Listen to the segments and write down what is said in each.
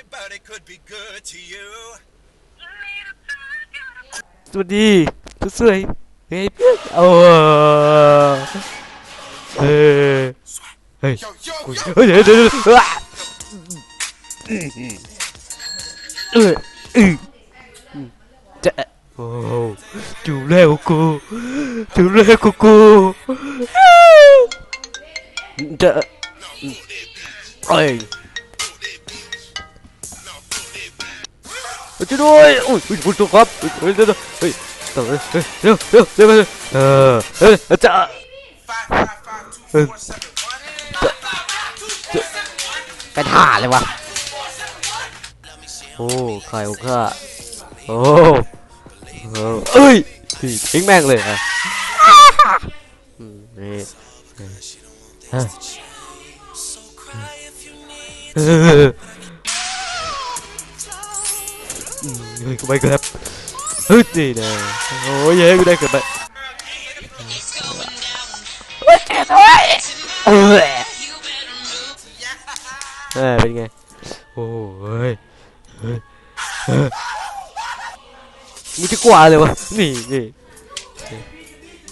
anybody could be good to you. Tôi đi, tôi sưởi. Nghe biết. Ồ. Ê. Ê. Ê. Ê. Ê. Oh, chủ lệ của cô chủ lệ của cô trời ơi ช่วยด้วยอุ้ยอุ้ยคุณตัวครับเฮ้ยเดี๋ยวเดี๋ยวเฮ้ยเดี๋ยวเดี๋ยวเดี๋ยวเดี๋ยวเดี๋ยวเออเฮ้ยจะ Five, five, five, two, four, seven, one. Five, five, five, two, four, seven, one. เป็นห่าเลยวะโอ้ใครของข้าโอ้เอ้ยทิ้งแม่งเลยอะนี่ฮะ เฮ้ยกูไปครับเฮ้ยนี่นะโอ้ยเย้ยกูได้เกิดไปเออเออเป็นไง โอ้ยเฮ้ยมึงจะกว่าเลยวะ นี่นี่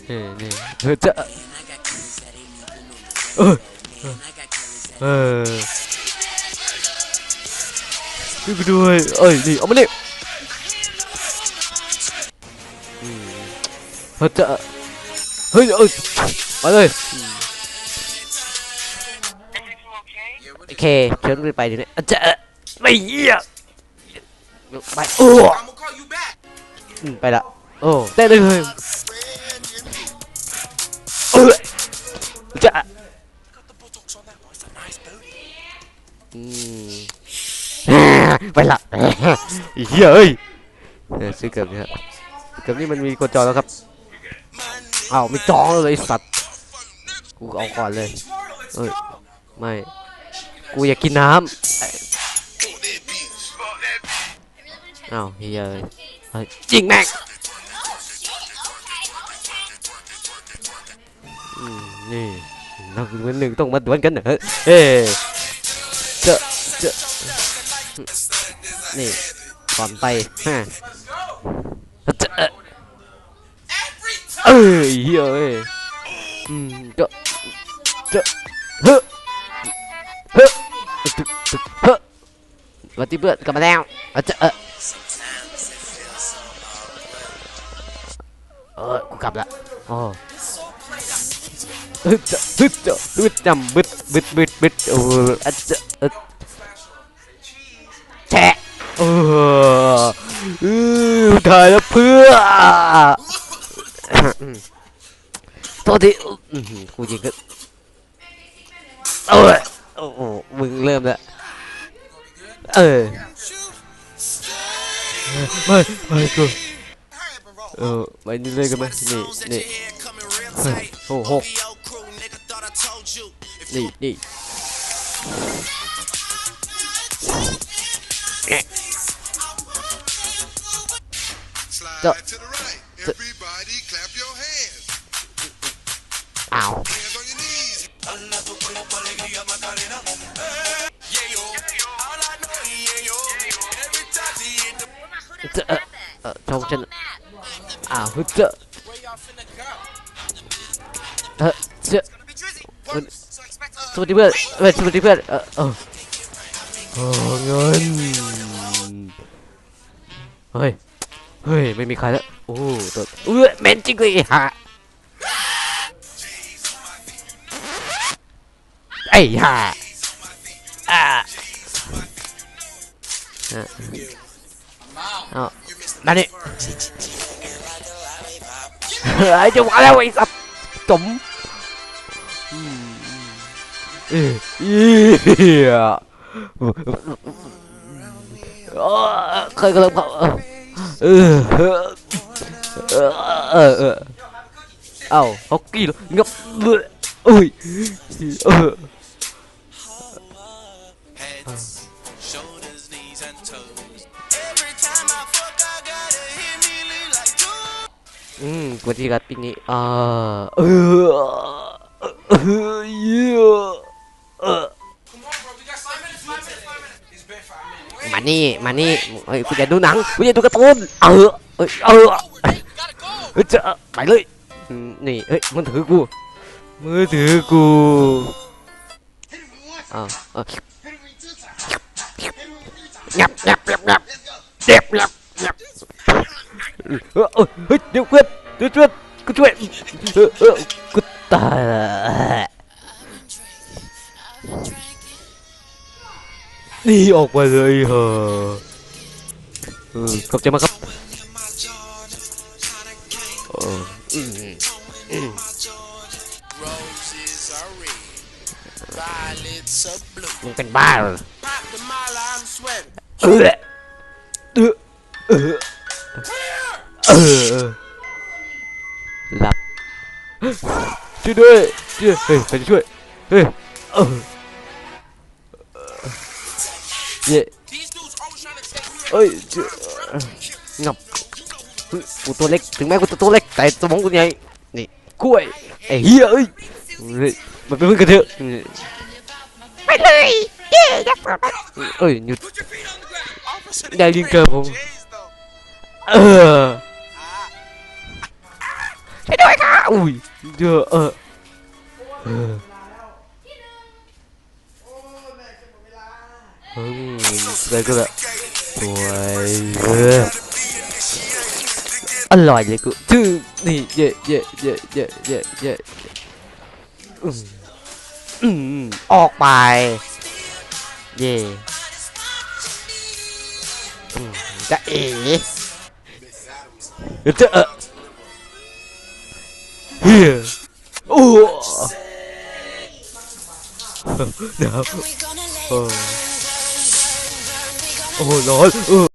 นี่นี่เฮ้ยจะเออเออด้วยเอ้ยนี่เอามานี่อื เฮ้ยจะเฮ้ยเอ้ยมาเลยโอเคเชิญขึ้นไปเดี๋ยวนี้จะไม่เหี้ยไปโอ้ I'm gonna call you back. อืมไปละโอ้ได้นเลยเจะไปละเฮียเอ้ยเออซื้อเกือบนี้ครับเกือบนี้มันมีคนจอแล้วครับ อ้าวไม่จองเลยไอสัตว์ กูเอาก่อนเลยเอ้ยไม่ กูอยากกินน้ำไอ้าวเฮียเอ้ยเฮ้ยยิงแม่งอืมนี่นักดวลหนึ่งต้องมาดวลกันเหรอเฮ้ยเจอเจอนี่ก่อนไปฮะเจอ ơi ừ, hiểu ơi ừ, chợ chợ hơ. Hơ hơ. Và tiếp lượn cầm dao ở chợ. Ờ cũng cầm lại. Ờ. Bứt bứt bứt nằm bứt bứt bứt bứt. Ừ ất ất trẻ ừ thời nó phưa โอ้อะเจอเออแฉะเออเออถ่ายแล้วเพื่อ โทษทีอื้อหือกูยิงก็เออโอ้โหมึงเริ่มแล้วเออไม่ไม่กูเออไปนี่เลยกันไหมนี่นี่เฮ้ยโอ้โหนี่นี่ Slide Go. to จอเออเออชงฉันอ้าวฮึเจอ where y'all finna go. เออเจอ Gonna be drizzy. What? So expect us. สวัสดีเพื่อนเออสวัสดีเพื่อนเออเออโอ้เงินเฮ้ยเฮ้ยไม่มีใครแล้วโอ้ตัวเออเหม็นจริงเลยฮะไอ้ห่าอ่าอะเอา Ờ. Đó. Đánh đi. ai chứ quá đâu quay sập. Cụm. Yeah. Khơi cơ lông cậu. Ồ, hốc kỳ luôn. Ngập. Ui. Ờ. อืมกูที่กัดปีนี้อ่าเออเออเหี้ยเออมานี่มานี่เฮ้ยกูจะดูหนังกูจะดูการ์ตูนเออเอ้ยเออเฮ้ยจะไปเลยนี่เฮ้ยมือถือกูมือถือกูอ้าวเอ้างับงับงับงับเจ็บงับงับเออเออเฮ้ยเดี๋ยวเพื่อน ta Đi ọt qua rồi hờ. Ừ, không chơi mà gấp. Ờ. Ừ. Ba rồi. 去队，去，哎，快去队，哎，呃，耶，哎，去，ngọc. Ờ. Dạ. Ờ. Của tôi lệch tiếng máy của tôi tôi lệch tại tôi bóng của nhảy này cuội ấy. Hia ơi. Dạ. Mà bên cái thứ mày lười. Ơi nhụt. Đại liên cơ không อุ้ยเยอเออเอออืมอะไรก็ละสวยเอออร่อยเลยกูชื่อนี่เย่เย่เย่เย่เย่เย่ออกไป เย่จะเอ๋จะเออ Here. Oh. no. Oh. Oh lol. Oh.